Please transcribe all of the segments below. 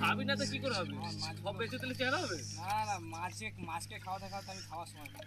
খাবি না তো কি করে হবে সব বেঁচে দিলে চেহারা হবে না না মাছে মাছকে খাওয়াতে খাওয়াতে আমি খাওয়ার সময় পাই।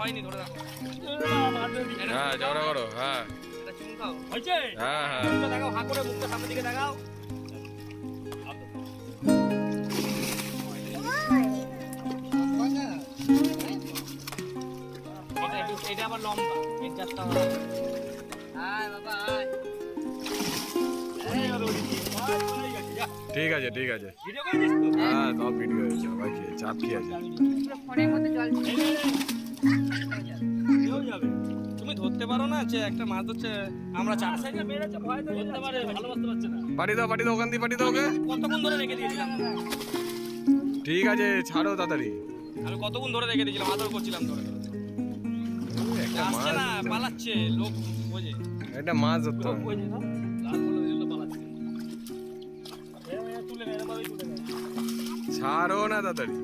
হয়নি ধরে রাখো। হ্যাঁ ঝগড়া করো হ্যাঁ। খাও। হয়েছে? হ্যাঁ হ্যাঁ। দেখাও হাঁ করে মুখটা সামনের দিকে দেখাও। এটা আবার লম্বা এর চারটা আয় বাবা আয় ঠিক আছে ঠিক আছে। হ্যাঁ সব ভিডিও হয়েছে চাপ কি আছে ফোনের মধ্যে জল যাবে তুমি ধরতে পারো না যে একটা মাছ হচ্ছে আমরা চার মেরেছে ভয় তো ধরতে পারে ভালোবাসতে পারছে না। পাঠিয়ে দাও পাঠিয়ে দাও ওখান দিয়ে পাঠিয়ে দাও ওকে। কতক্ষণ ধরে রেখে দিয়েছিলাম? ঠিক আছে ছাড়ো তাড়াতাড়ি। আমি কতক্ষণ ধরে রেখে দিয়েছিলাম? আদর করছিলাম ধরে ধরে। একটা মাছ আসছে না পালাচ্ছে লোক বোঝে। একটা মাছ ধরতে হবে। ছাড়ো না তাড়াতাড়ি।